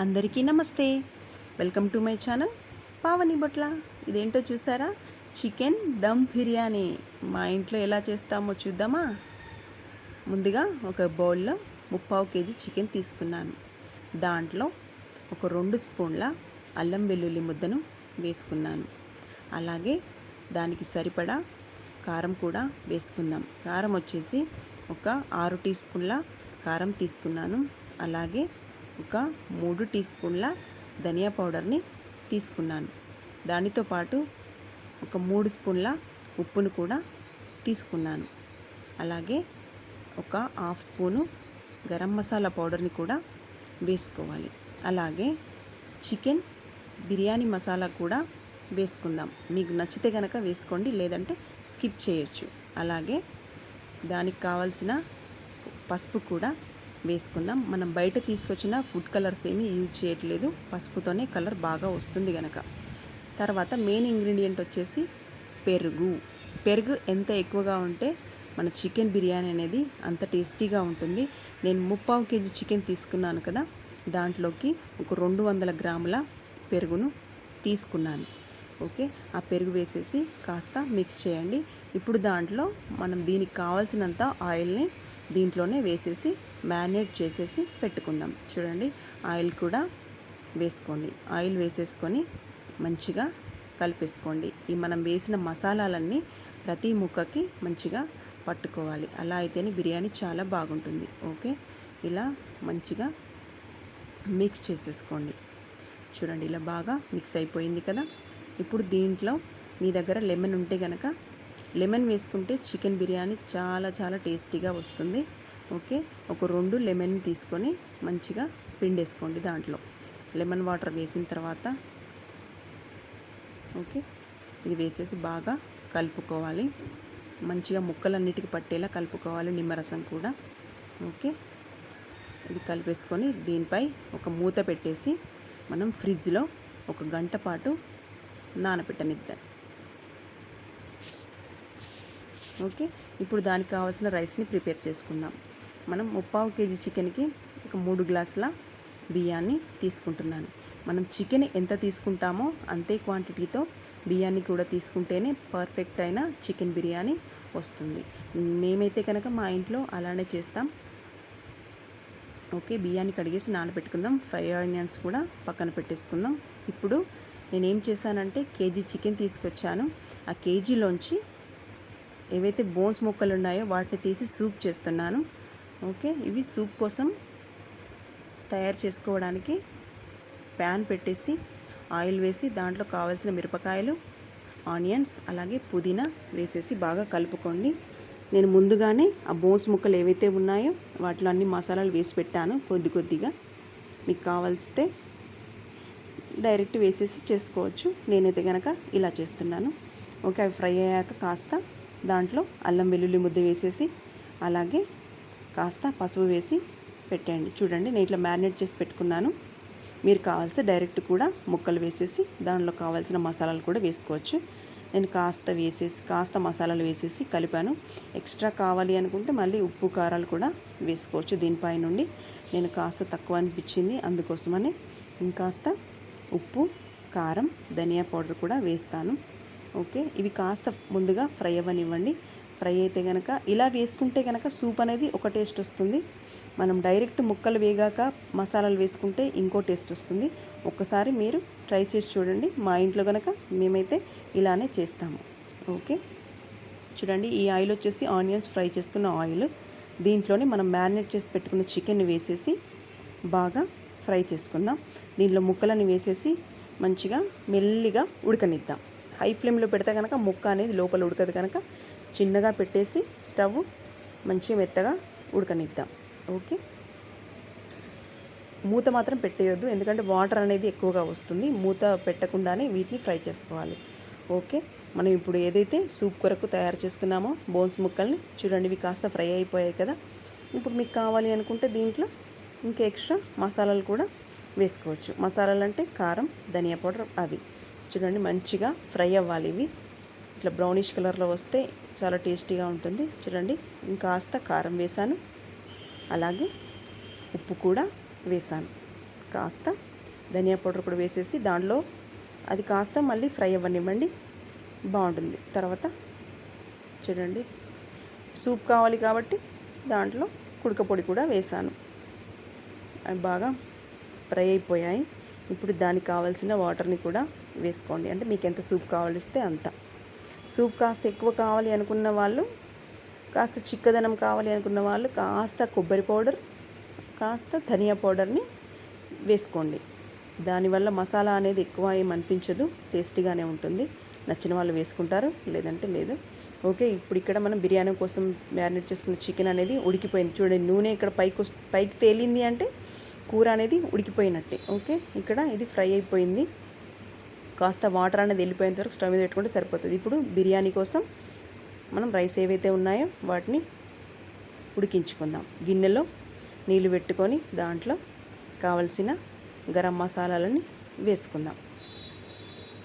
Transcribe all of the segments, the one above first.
అందరికీ నమస్తే. Welcome to my channel Pavani Botla. ఇదేంటో చూసారా? చికెన్ దమ్ బిర్యానీ. మా ఇంట్లో ఎలా చేస్తామో చూద్దామా? ముందుగా ఒక బౌల్లో ముప్పావు కేజీ చికెన్ తీసుకున్నాను. దాంట్లో ఒక రెండు స్పూన్ల అల్లం వెల్లుల్లి ముద్దను వేసుకున్నాను. అలాగే దానికి సరిపడా కారం కూడా వేసుకుందాం. కారం వచ్చేసి ఒక ఆరు టీ స్పూన్ల కారం తీసుకున్నాను. అలాగే ఒక మూడు టీ స్పూన్ల ధనియా పౌడర్ని తీసుకున్నాను. దానితో పాటు ఒక మూడు స్పూన్ల ఉప్పును కూడా తీసుకున్నాను. అలాగే ఒక హాఫ్ స్పూను గరం మసాలా పౌడర్ని కూడా వేసుకోవాలి. అలాగే చికెన్ బిర్యానీ మసాలా కూడా వేసుకుందాం. మీకు నచ్చితే కనుక వేసుకోండి లేదంటే స్కిప్ చేయొచ్చు. అలాగే దానికి కావాల్సిన పసుపు కూడా వేసుకుందాం. మనం బయట తీసుకొచ్చిన ఫుడ్ కలర్స్ ఏమీ యూజ్ చేయట్లేదు. పసుపుతోనే కలర్ బాగా వస్తుంది కనుక తర్వాత మెయిన్ ఇంగ్రీడియంట్ వచ్చేసి పెరుగు. పెరుగు ఎంత ఎక్కువగా ఉంటే మన చికెన్ బిర్యానీ అనేది అంత టేస్టీగా ఉంటుంది. నేను ముప్పావు కేజీ చికెన్ తీసుకున్నాను కదా. దాంట్లోకి ఒక రెండు వందల గ్రాముల పెరుగును తీసుకున్నాను. ఓకే? ఆ పెరుగు వేసేసి కాస్త మిక్స్ చేయండి. ఇప్పుడు దాంట్లో మనం దీనికి కావాల్సినంత ఆయిల్ని దీంట్లోనే వేసేసి మ్యారినేట్ చేసేసి పెట్టుకుందాం. చూడండి ఆయిల్ కూడా వేసుకోండి. ఆయిల్ వేసేసుకొని మంచిగా కలిపేసుకోండి. ఈ మనం వేసిన మసాలాలన్నీ ప్రతి ముక్కకి మంచిగా పట్టుకోవాలి. అలా అయితేనే బిర్యానీ చాలా బాగుంటుంది. ఓకే? ఇలా మంచిగా మిక్స్ చేసేసుకోండి. చూడండి ఇలా బాగా మిక్స్ అయిపోయింది కదా? ఇప్పుడు దీంట్లో మీ దగ్గర లెమన్ ఉంటే కనుక లెమన్ వేసుకుంటే చికెన్ బిర్యానీ చాలా చాలా టేస్టీగా వస్తుంది. ఓకే? ఒక రెండు లెమన్ తీసుకొని మంచిగా పిండేసుకోండి దాంట్లో. లెమన్ వాటర్ వేసిన తర్వాత ఓకే? ఇది వేసేసి బాగా కలుపుకోవాలి. మంచిగా ముక్కలన్నిటికి పట్టేలా కలుపుకోవాలి నిమ్మరసం కూడా. ఓకే? ఇది కలిపేసుకొని దీనిపై ఒక మూత పెట్టేసి మనం ఫ్రిడ్జ్లో ఒక గంట పాటు నానబెట్టనిద్దాం ఓకే ఇప్పుడు దానికి కావాల్సిన రైస్ని ప్రిపేర్ చేసుకుందాం. మనం ముప్పావు కేజీ చికెన్కి ఒక మూడు గ్లాసుల బియ్యాన్ని తీసుకుంటున్నాను. మనం చికెన్ ఎంత తీసుకుంటామో అంతే క్వాంటిటీతో బియ్యాన్ని కూడా తీసుకుంటేనే పర్ఫెక్ట్ అయిన చికెన్ బిర్యానీ వస్తుంది. మేమైతే కనుక మా ఇంట్లో అలానే చేస్తాం. ఓకే బియ్యాన్ని కడిగేసి నానబెట్టుకుందాం. ఫ్రై ఆనియన్స్ కూడా పక్కన పెట్టేసుకుందాం. ఇప్పుడు నేనేం చేశానంటే కేజీ చికెన్ తీసుకొచ్చాను. ఆ కేజీలోంచి ఏవైతే బోన్స్ ముక్కలు ఉన్నాయో వాటిని తీసి సూప్ చేస్తున్నాను. ఓకే ఇవి సూప్ కోసం తయారు చేసుకోవడానికి ప్యాన్ పెట్టేసి ఆయిల్ వేసి దాంట్లో కావాల్సిన మిరపకాయలు ఆనియన్స్ అలాగే పుదీనా వేసేసి బాగా కలుపుకోండి. నేను ముందుగానే ఆ బోన్స్ ముక్కలు ఏవైతే ఉన్నాయో వాటిలో అన్ని మసాలాలు వేసి పెట్టాను కొద్ది కొద్దిగా. మీకు కావాల్సితే డైరెక్ట్ వేసేసి చేసుకోవచ్చు. నేనైతే కనుక ఇలా చేస్తున్నాను. ఓకే అవి ఫ్రై అయ్యాక కాస్త దాంట్లో అల్లం వెల్లుల్లి ముద్ద వేసేసి అలాగే కాస్త పసుపు వేసి పెట్టండి చూడండి నేను ఇట్లా మ్యారినేట్ చేసి పెట్టుకున్నాను. మీరు కావాల్సి డైరెక్ట్ కూడా ముక్కలు వేసేసి దానిలో కావాల్సిన మసాలాలు కూడా వేసుకోవచ్చు. నేను కాస్త వేసేసి కాస్త మసాలాలు వేసేసి కలిపాను. ఎక్స్ట్రా కావాలి అనుకుంటే మళ్ళీ ఉప్పు కారాలు కూడా వేసుకోవచ్చు దీనిపై నుండి. నేను కాస్త తక్కువ అనిపించింది అందుకోసమని ఇంకాస్త ఉప్పు కారం ధనియా పౌడర్ కూడా వేస్తాను. ఓకే? ఇవి కాస్త ముందుగా ఫ్రై అవ్వనివ్వండి. ఫ్రై అయితే కనుక ఇలా వేసుకుంటే కనుక సూప్ అనేది ఒక టేస్ట్ వస్తుంది. మనం డైరెక్ట్ ముక్కలు వేగాక మసాలాలు వేసుకుంటే ఇంకో టేస్ట్ వస్తుంది. ఒక్కసారి మీరు ట్రై చేసి చూడండి. మా ఇంట్లో కనుక మేమైతే ఇలానే చేస్తాము. ఓకే? చూడండి ఈ ఆయిల్ వచ్చేసి ఆనియన్స్ ఫ్రై చేసుకున్న ఆయిల్. దీంట్లోనే మనం మ్యారినేట్ చేసి పెట్టుకున్న చికెన్ వేసేసి బాగా ఫ్రై చేసుకుందాం. దీంట్లో ముక్కలని వేసేసి మంచిగా మెల్లిగా ఉడకనిద్దాం. హై ఫ్లేమ్లో పెడితే కనుక ముక్క అనేది లోపల ఉడకదు కనుక చిన్నగా పెట్టేసి స్టవ్ మంచిగా మెత్తగా ఉడకనిద్దాం. ఓకే? మూత మాత్రం పెట్టేయొద్దు. ఎందుకంటే వాటర్ అనేది ఎక్కువగా వస్తుంది. మూత పెట్టకుండానే వీటిని ఫ్రై చేసుకోవాలి. ఓకే? మనం ఇప్పుడు ఏదైతే సూప్ కొరకు తయారు చేసుకున్నామో బోన్స్ ముక్కల్ని చూడండి ఇవి కాస్త ఫ్రై అయిపోయాయి కదా. ఇప్పుడు మీకు కావాలి అనుకుంటే దీంట్లో ఇంకా ఎక్స్ట్రా మసాలాలు కూడా వేసుకోవచ్చు. మసాలాలు అంటే కారం ధనియా పౌడర్ అవి. చూడండి మంచిగా ఫ్రై అవ్వాలి ఇవి. ఇట్లా బ్రౌనిష్ కలర్లో వస్తే చాలా టేస్టీగా ఉంటుంది. చూడండి ఇంకాస్త కారం వేసాను అలాగే ఉప్పు కూడా వేసాను కాస్త ధనియా పౌడర్ కూడా వేసేసి దాంట్లో అది కాస్త మళ్ళీ ఫ్రై అవ్వనివ్వండి. బాగుంటుంది. తర్వాత చూడండి సూప్ కావాలి కాబట్టి దాంట్లో కుడకపొడి కూడా వేసాను అవి బాగా ఫ్రై అయిపోయాయి. ఇప్పుడు దానికి కావాల్సిన వాటర్ని కూడా వేసుకోండి. అంటే మీకు ఎంత సూప్ కావాలిస్తే అంత. సూప్ కాస్త ఎక్కువ కావాలి అనుకున్న వాళ్ళు కాస్త చిక్కదనం కావాలి అనుకున్న వాళ్ళు కాస్త కొబ్బరి పౌడర్ కాస్త ధనియా పౌడర్ని వేసుకోండి. దానివల్ల మసాలా అనేది ఎక్కువ ఏం అనిపించదు టేస్టీగానే ఉంటుంది. నచ్చిన వాళ్ళు వేసుకుంటారు లేదంటే లేదు. ఓకే ఇప్పుడు ఇక్కడ మనం బిర్యానీ కోసం మ్యారినేట్ చేసుకున్న చికెన్ అనేది ఉడికిపోయింది. చూడండి నూనె ఇక్కడ పైకి పైకి తేలింది అంటే కూర అనేది ఉడికిపోయినట్టే. ఓకే ఇక్కడ ఇది ఫ్రై అయిపోయింది. కాస్త వాటర్ అనేది వెళ్ళిపోయేంత వరకు స్టవ్ మీద పెట్టుకుంటే సరిపోతుంది. ఇప్పుడు బిర్యానీ కోసం మనం రైస్ ఏవైతే ఉన్నాయో వాటిని ఉడికించుకుందాం. గిన్నెలో నీళ్ళు పెట్టుకొని దాంట్లో కావలసిన గరం మసాలాలని వేసుకుందాం.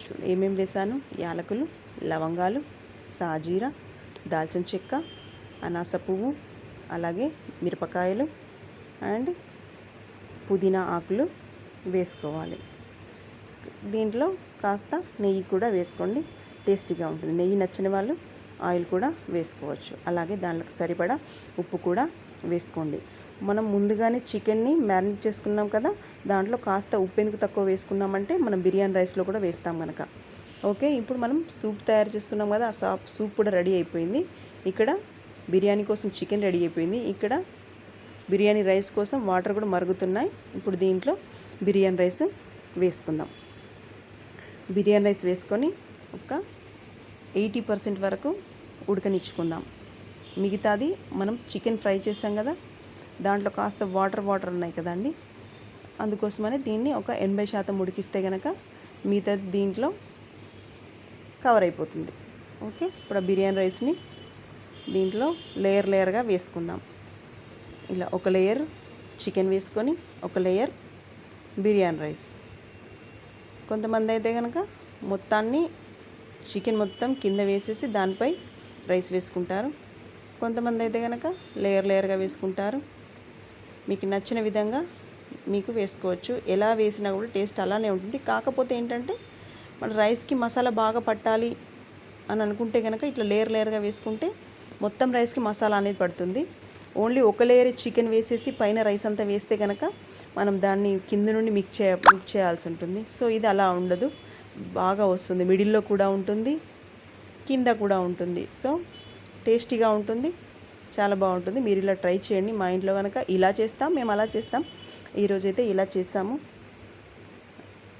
చూడు ఏమేమి వేసాను? యాలకులు లవంగాలు సాజీరా దాల్చిన చెక్క అనాస పువ్వు అలాగే మిరపకాయలు అండ్ పుదీనా ఆకులు వేసుకోవాలి. దీంట్లో కాస్త నెయ్యి కూడా వేసుకోండి. టేస్టీగా ఉంటుంది. నెయ్యి నచ్చిన వాళ్ళు ఆయిల్ కూడా వేసుకోవచ్చు. అలాగే దానికి సరిపడా ఉప్పు కూడా వేసుకోండి. మనం ముందుగానే చికెన్ని మ్యారినేట్ చేసుకున్నాం కదా దాంట్లో కాస్త ఉప్పు ఎందుకు తక్కువ వేసుకున్నామంటే మనం బిర్యానీ రైస్లో కూడా వేస్తాం కనుక ఓకే ఇప్పుడు మనం సూప్ తయారు చేసుకున్నాం కదా ఆ సాప్ సూప్ కూడా రెడీ అయిపోయింది. ఇక్కడ బిర్యానీ కోసం చికెన్ రెడీ అయిపోయింది. ఇక్కడ బిర్యానీ రైస్ కోసం వాటర్ కూడా మరుగుతున్నాయి. ఇప్పుడు దీంట్లో బిర్యానీ రైస్ వేసుకుందాం. బిర్యానీ రైస్ వేసుకొని ఒక ఎయిటీ పర్సెంట్ వరకు ఉడకనిచ్చుకుందాం. మిగతాది మనం చికెన్ ఫ్రై చేస్తాం కదా దాంట్లో కాస్త వాటర్ వాటర్ ఉన్నాయి కదండి అందుకోసమనే దీన్ని ఒక ఎనభై శాతం ఉడికిస్తే కనుక మిగతా దీంట్లో కవర్ అయిపోతుంది. ఓకే ఇప్పుడు ఆ బిర్యానీ రైస్ని దీంట్లో లేయర్ లేయర్గా వేసుకుందాం. ఇలా ఒక లేయర్ చికెన్ వేసుకొని ఒక లేయర్ బిర్యానీ రైస్. కొంతమంది అయితే కనుక మొత్తాన్ని చికెన్ మొత్తం కింద వేసేసి దానిపై రైస్ వేసుకుంటారు. కొంతమంది అయితే కనుక లేయర్ లేయర్గా వేసుకుంటారు. మీకు నచ్చిన విధంగా మీకు వేసుకోవచ్చు. ఎలా వేసినా కూడా టేస్ట్ అలానే ఉంటుంది. కాకపోతే ఏంటంటే మన రైస్కి మసాలా బాగా పట్టాలి అని అనుకుంటే కనుక ఇట్లా లేయర్ లేయర్గా వేసుకుంటే మొత్తం రైస్కి మసాలా అనేది పడుతుంది. ఓన్లీ ఒక లేయర్ చికెన్ వేసేసి పైన రైస్ అంతా వేస్తే కనుక మనం దాన్ని కింద నుండి మిక్స్ చేయ మిక్స్ చేయాల్సి ఉంటుంది. సో ఇది అలా ఉండదు. బాగా వస్తుంది. మిడిల్లో కూడా ఉంటుంది. కింద కూడా ఉంటుంది. సో టేస్టీగా ఉంటుంది. చాలా బాగుంటుంది. మీరు ఇలా ట్రై చేయండి. మా ఇంట్లో కనుక ఇలా చేస్తాం మేము అలా చేస్తాం. ఈరోజైతే ఇలా చేస్తాము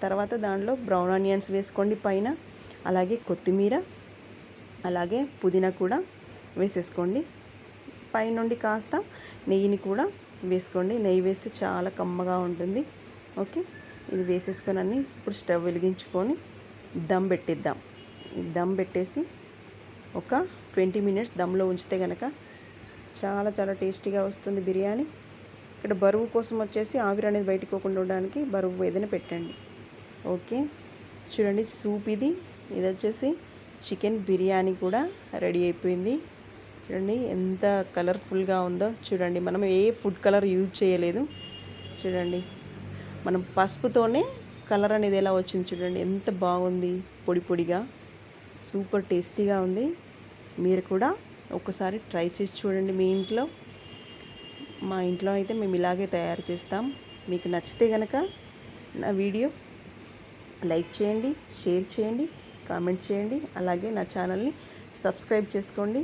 తర్వాత దాంట్లో బ్రౌన్ ఆనియన్స్ వేసుకోండి పైన. అలాగే కొత్తిమీర అలాగే పుదీనా కూడా వేసేసుకోండి. పైనుండి కాస్త నెయ్యిని కూడా వేసుకోండి. నెయ్యి వేస్తే చాలా కమ్మగా ఉంటుంది. ఓకే? ఇది వేసేసుకొని అన్ని ఇప్పుడు స్టవ్ వెలిగించుకొని దమ్ పెట్టిద్దాం. దమ్ పెట్టేసి ఒక ట్వంటీ మినిట్స్ దమ్లో ఉంచితే కనుక చాలా చాలా టేస్టీగా వస్తుంది బిర్యానీ. ఇక్కడ బరువు కోసం వచ్చేసి ఆవిరి అనేది బయటకు పోకుండా ఉండడానికి బరువు ఏదైనా పెట్టండి. ఓకే? చూడండి సూప్ ఇది. ఇది వచ్చేసి చికెన్ బిర్యానీ కూడా రెడీ అయిపోయింది. చూడండి ఎంత కలర్ఫుల్గా ఉందో. చూడండి మనం ఏ ఫుడ్ కలర్ యూజ్ చేయలేదు. చూడండి మనం పసుపుతోనే కలర్ అనేది ఎలా వచ్చింది చూడండి ఎంత బాగుంది. పొడి పొడిగా సూపర్ టేస్టీగా ఉంది. మీరు కూడా ఒకసారి ట్రై చేసి చూడండి మీ ఇంట్లో. మా ఇంట్లో అయితే మేము ఇలాగే తయారు చేస్తాం. మీకు నచ్చితే కనుక నా వీడియో లైక్ చేయండి షేర్ చేయండి కామెంట్ చేయండి. అలాగే నా ఛానల్ని సబ్స్క్రైబ్ చేసుకోండి.